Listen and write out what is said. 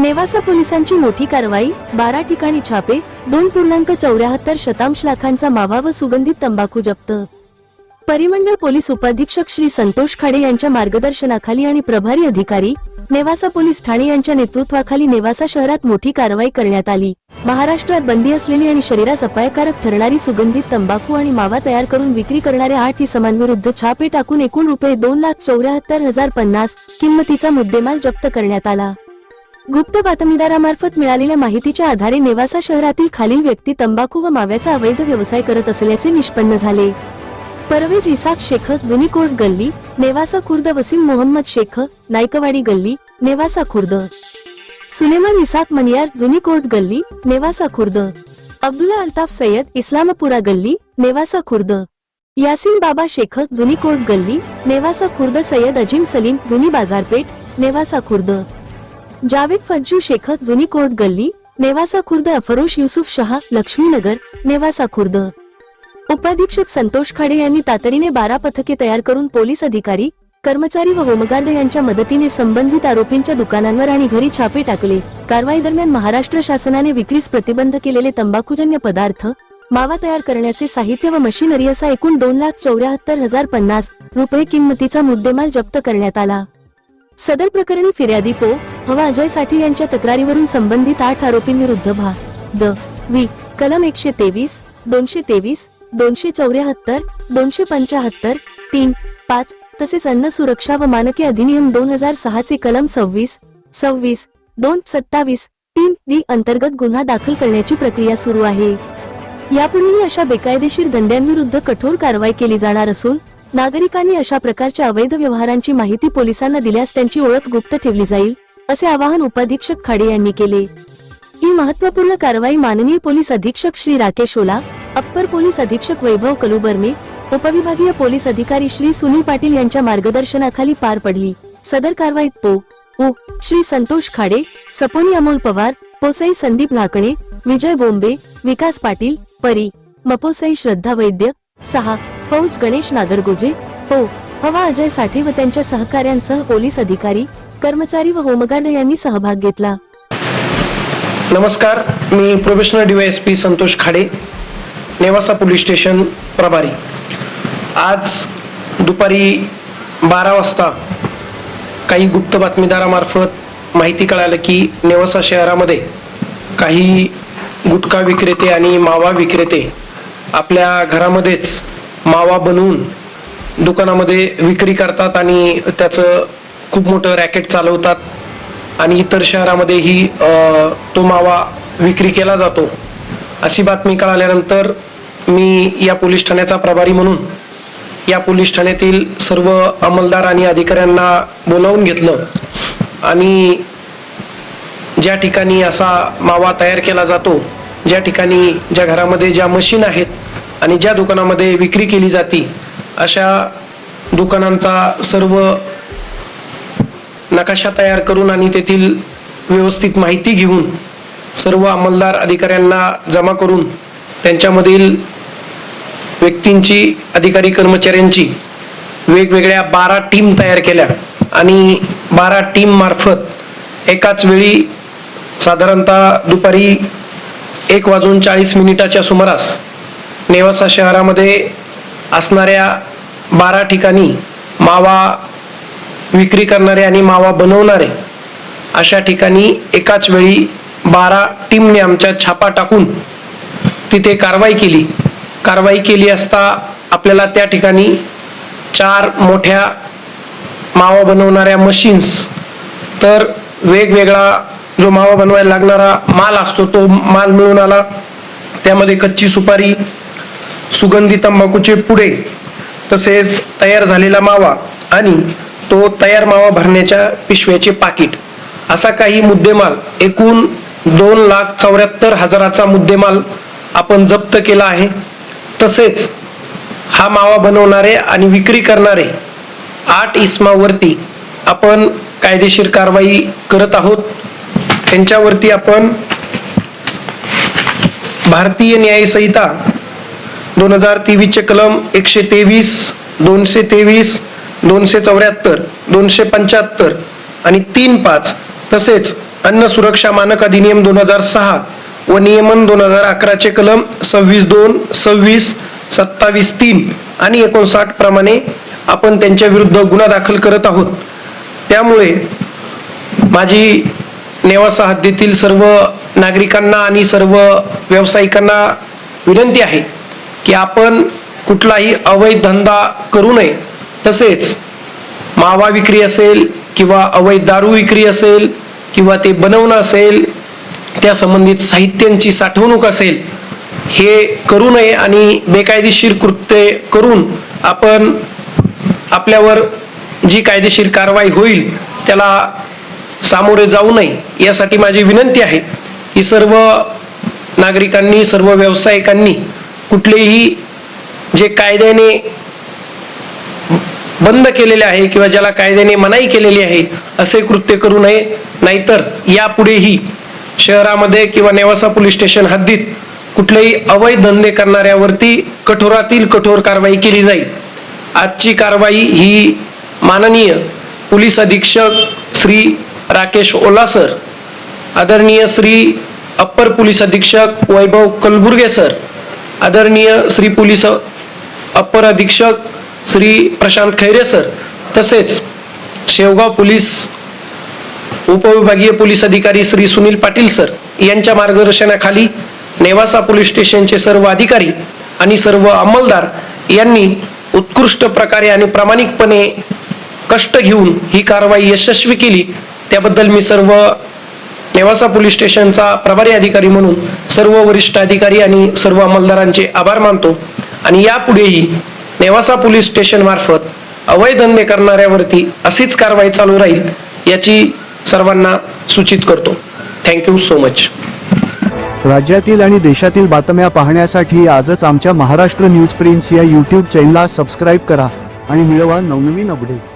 नेवासा पोलिसांची मोठी कारवाई बारा ठिकाणी छापे दोन पूर्णांक चौऱ्याहत्तर शतांश लाखांचा मावा व सुगंधित तंबाखू जप्त. परिमंडळ पोलीस उपाधीक्षक श्री संतोष खाडे यांच्या मार्गदर्शनाखाली आणि प्रभारी अधिकारी नेवासा पोलीस ठाणे यांच्या नेतृत्वाखाली नेवासा शहरात मोठी कारवाई करण्यात आली. महाराष्ट्रात बंदी असलेली आणि शरीरास अपायकारक ठरणारी सुगंधित तंबाखू आणि मावा तयार करून विक्री करणाऱ्या आठ इसमांविरुद्ध छापे टाकून एकूण रुपये दोन लाख चौऱ्याहत्तर हजार पन्नास किंमतीचा मुद्देमाल जप्त करण्यात आला. गुप्त बातमीदारामार्फत मिळालेल्या माहितीच्या आधारे नेवासा शहरातील खालील व्यक्ती तंबाखू व माव्याचा अवैध व्यवसाय करत असल्याचे निष्पन्न झाले. परवेज इसाक शेख जुनी कोर्ट गल्ली नेवासा खुर्द वसीम मोहम्मद शेख नायकवाडी गल्ली नेवासा खुर्द. सुलेमान इसाक मनियार जुनी कोर्ट गल्ली नेवासा खुर्द. अब्दुल्ला अल्ताफ सय्यद इस्लामपुरा गल्ली नेवासा खुर्द. यासिन बाबा शेख जुनी कोर्ट गल्ली नेवासा खुर्द सय्यद अजीम सलीम जुनी बाजारपेठ नेवासा खुर्द. जावेद फज्जू शेख जुनी कोर्ट गल्ली नेवासा खुर्द अफरोश युसुफ शहा लक्ष्मीनगर नेवासा खुर्द. उपाधीक्षक संतोष खाडे यांनी तातडीने बारा पथके तयार करून पोलीस अधिकारी कर्मचारी व होमगार्ड यांच्या मदतीने संबंधित आरोपींच्या दुकानांवर आणि घरी छापे टाकले. कारवाई दरम्यान महाराष्ट्र शासनाने विक्रीस प्रतिबंध केलेले तंबाखूजन्य पदार्थ मावा तयार करण्याचे साहित्य व मशिनरी असा एकूण दोन लाख चौऱ्याहत्तर हजार पन्नास रुपये किंमतीचा मुद्देमाल जप्त करण्यात आला. सदर प्रकरणी फिर्यादी पो. हवा अजयसाठी यांच्या तक्रारीवरून संबंधित आठ आरोपींविरुद्ध भा द. वी कलम एकशे तेवीस दोनशे तेवीस दोनशे चौऱ्याहत्तर दोनशे पंचाहत्तर तीन पाच तसेच अन्न सुरक्षा व मानके अधिनियम दोन हजार सहाचे कलम सव्वीस सव्वीस दोन सत्तावीस तीन वी अंतर्गत गुन्हा दाखल करण्याची प्रक्रिया सुरू आहे. यापुढेही अशा बेकायदेशीर धंद्यांविरुद्ध कठोर कारवाई केली जाणार असून नागरिकांनी अशा प्रकारच्या अवैध व्यवहारांची माहिती पोलिसांना दिल्यास त्यांची ओळख गुप्त ठेवली जाईल. असे आवाहन उपाधीक्षक खाडे यांनी केले. ही महत्त्वपूर्ण कारवाई माननीय पोलीस अधीक्षक श्री राकेश ओला अप्पर पोलीस अधीक्षक वैभव कलुबर्मे उपविभागीय पोलीस अधिकारी श्री सुनील पाटील यांच्या मार्गदर्शनाखाली पार पडली. सदर कारवाईत पो. उ. श्री संतोष खाडे सपोनी अमोल पवार पोसई संदीप नाकणे विजय बोंबे विकास पाटील परी मपोसई श्रद्धा वैद्य सहा फौज गणेश नागरगोजे हो हवा अजय साठे व त्यांच्या सहकाऱ्यांसह पोलीस अधिकारी कर्मचारी व होमगार्ड यांनी सहभाग घेतला. नमस्कार मी professional DYSP Santosh Khade Newasa police station प्रभारी. आज दुपारी बारा वाजता काही गुप्त बातमीदारामार्फत माहिती कळालं की नेवासा शहरामध्ये काही गुटखा विक्रेते आणि मावा विक्रेते आपल्या घरामध्येच मावा बनवून दुकानामध्ये विक्री करतात आणि त्याचं खूप मोठं रॅकेट चालवतात आणि इतर शहरामध्येही तो मावा विक्री केला जातो. अशी बातमी कळाल्यानंतर मी या पोलीस ठाण्याचा प्रभारी म्हणून या पोलीस ठाण्यातील सर्व अंमलदार आणि अधिकाऱ्यांना बोलावून घेतलं आणि ज्या ठिकाणी असा मावा तयार केला जातो ज्या ठिकाणी ज्या घरामध्ये ज्या मशीन आहेत आणि ज्या दुकानामध्ये विक्री केली जाते अशा दुकानांचा सर्व नकाशा तयार करून आणि तेथील व्यवस्थित माहिती घेऊन सर्व अंमलदार अधिकाऱ्यांना जमा करून त्यांच्यामधील व्यक्तींची अधिकारी कर्मचाऱ्यांची वेगवेगळ्या बारा टीम तयार केल्या. आणि बारा टीम मार्फत एकाच वेळी साधारणतः दुपारी एक वाजून चाळीस मिनिटाच्या सुमारास नेवासा शहरामध्ये असणाऱ्या बारा ठिकाणी मावा विक्री करणारे आणि मावा बनवणारे अशा ठिकाणी एकाच वेळी बारा टीमने आमच्या छापा टाकून तिथे कारवाई केली. कारवाई केली असता आपल्याला त्या ठिकाणी चार मोठ्या मावा बनवणाऱ्या मशीन्स तर वेगवेगळा जो मावा बनवायला लागणारा माल असतो तो माल मिळून आला. त्यामध्ये कच्ची सुपारी सुगंधी तंबाखूचे पुडे तसेच तयार झालेला मावा आणि तो तयार मावा भरण्याच्या पिशव्याचे पाकिट. असा काही मुद्देमाल एकूण दोन लाख चौऱ्याहत्तर हजाराचा मुद्देमाल आपण जप्त केला आहे. तसेच हा मावा बनवणारे आणि विक्री करणारे आठ इस्मावरती आपण कायदेशीर कारवाई करत आहोत. त्यांच्यावरती आपण भारतीय न्यायसंहिता दोन हजार तेवीसचे कलम एकशे तेवीस दोनशे तेवीस दोनशे चौऱ्याहत्तर दोनशे पंच्याहत्तर आणि तीन पाच. तसेच अन्न सुरक्षा मानक अधिनियम दोन हजार सहा व नियमन दोन हजार अकराचे कलम सव्वीस दोन सव्वीस सत्तावीस तीन आणि एकोणसाठ प्रमाणे आपण त्यांच्या विरुद्ध गुन्हा दाखल करत आहोत. त्यामुळे माझी नेवासा हद्दीतील सर्व नागरिकांना आणि सर्व व्यावसायिकांना विनंती आहे की आपण कुठलाही अवैध धंदा करू नये. तसेच मावा विक्री असेल किंवा अवैध दारू विक्री असेल किंवा ते बनवणं असेल त्या संबंधित साहित्यांची साठवणूक असेल हे करू नये आणि बेकायदेशीर कृत्ये करून आपण आपल्यावर जी कायदेशीर कारवाई होईल त्याला सामोरे जाऊ नये यासाठी माझी विनंती आहे. की सर्व नागरिकांनी सर्व व्यावसायिकांनी कुठलेही जे कायद्याने बंद केलेले आहे किंवा ज्याला कायद्याने मनाई केलेली आहे असे कृत्य करू नये. नाहीतर यापुढेही शहरामध्ये किंवा नेवासा पोलीस स्टेशन हद्दीत कुठलेही अवैध धंदे करणाऱ्यावरती कठोरातील कठोर कारवाई केली जाईल. आजची कारवाई ही माननीय पोलीस अधीक्षक श्री राकेश ओला सर आदरणीय श्री अप्पर पोलीस अधीक्षक वैभव कलबुर्गे सर आदरणीय श्री पोलीस अप्पर अधीक्षक श्री प्रशांत खैरे सर तसेच शेवगाव पोलीस उपविभागीय पोलीस अधिकारी श्री सुनील पाटील सर यांच्या मार्गदर्शनाखाली नेवासा पोलीस स्टेशनचे सर्व अधिकारी आणि सर्व अंमलदार यांनी उत्कृष्ट प्रकारे आणि प्रामाणिकपणे कष्ट घेऊन ही कारवाई यशस्वी केली. त्याबद्दल मी सर्व नेवासा पोलीस स्टेशनचा प्रभारी अधिकारी म्हणून सर्व वरिष्ठ अधिकारी आणि सर्व अंमलदारांचे आभार मानतो. आणि यापुढेही नेवासा पोलीस स्टेशन मार्फत अवैध धंदे करणाऱ्यावरती अशीच कारवाई चालू राहील याची सर्वांना सूचित करतो. थँक्यू सो मच राज्यातील आणि देशातील बातम्या पाहण्यासाठी आजच आमच्या महाराष्ट्र न्यूज प्रिन्स या यूट्यूब चॅनलला सबस्क्राईब करा आणि मिळवा नवनवीन अपडेट